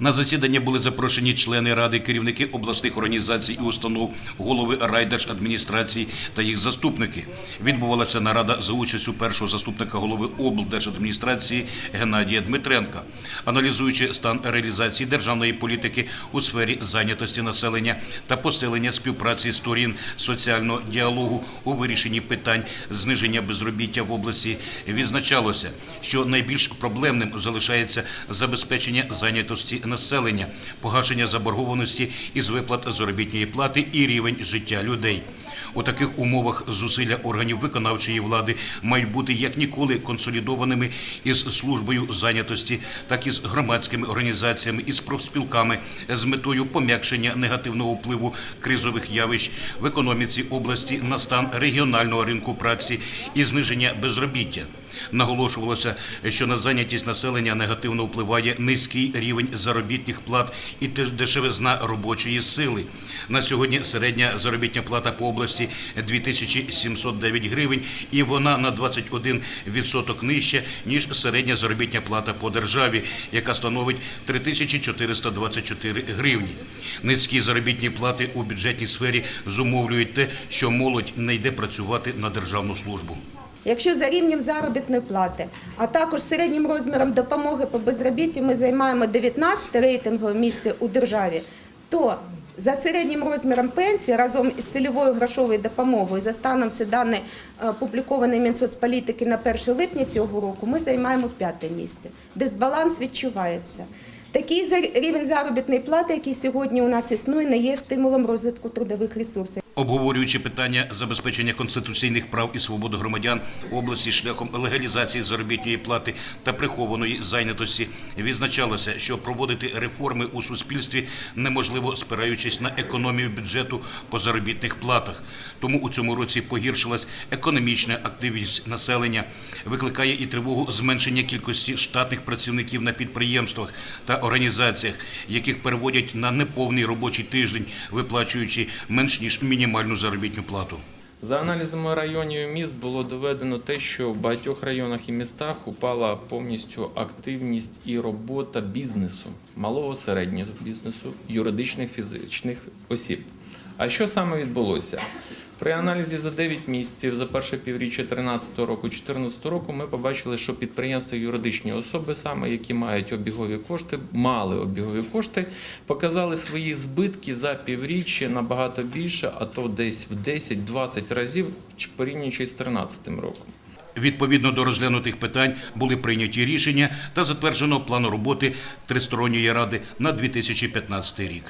На засідання були запрошені члени ради, керівники обласних організацій і установ, голови райдержадміністрації та їх заступники. Відбувалася нарада за участю першого заступника голови облдержадміністрації Геннадія Дмитренка, аналізуючи стан реалізації державної політики у сфері зайнятості населення та посилення співпраці сторін соціального діалогу у вирішенні питань зниження безробіття в області, відзначалося, що найбільш проблемним залишається забезпечення зайнятості населення, погашення заборгованості із виплат заробітної плати і рівень життя людей. У таких умовах зусилля органів виконавчої влади мають бути як ніколи консолідованими із службою зайнятості, так і з громадськими організаціями і з профспілками з метою пом'якшення негативного впливу кризових явищ в економіці області на стан регіонального ринку праці і зниження безробіття. Наголошувалося, що на зайнятість населення негативно впливає низький рівень заробітних плат і дешевизна робочої сили. На сьогодні середня заробітня плата по області 2709 гривень, і вона на 21% нижча, ніж середня заробітня плата по державі, яка становить 3424 гривні. Низькі заробітні плати у бюджетній сфері зумовлюють те, що молодь не йде працювати на державну службу. Якщо за рівнем заробітної плати, а також середнім розміром допомоги по безробіттю ми займаємо 19 рейтингове місце у державі, то за середнім розміром пенсії разом із цільовою грошовою допомогою, за станом це дані е, опубліковані Мінсоцполітики на 1 липня цього року, ми займаємо п'яте місце. Дисбаланс відчувається. Такий рівень заробітної плати, який сьогодні у нас існує, не є стимулом розвитку трудових ресурсів. Обговорюючи питання забезпечення конституційних прав і свобод громадян області шляхом легалізації заробітної плати та прихованої зайнятості, відзначалося, що проводити реформи у суспільстві неможливо спираючись на економію бюджету по заробітних платах. Тому у цьому році погіршилась економічна активність населення, викликає і тривогу зменшення кількості штатних працівників на підприємствах та організаціях, яких переводять на неповний робочий тиждень, виплачуючи менш ніж мінімальну заробітну плату. За аналізами районів і міст було доведено те, що в багатьох районах і містах упала повністю активність і робота бізнесу, малого середнього бізнесу, юридичних фізичних осіб. А що саме відбулося? При аналізі за 9 місяців за перше півріччя 2013 року 2014 року ми побачили, що підприємства юридичні особи, саме які мають обігові кошти, мали обігові кошти, показали свої збитки за півріччя набагато більше, а то десь в 10-20 разів порівнюючи з 2013 роком. Відповідно до розглянутих питань були прийняті рішення та затверджено план роботи Тристоронньої ради на 2015 рік.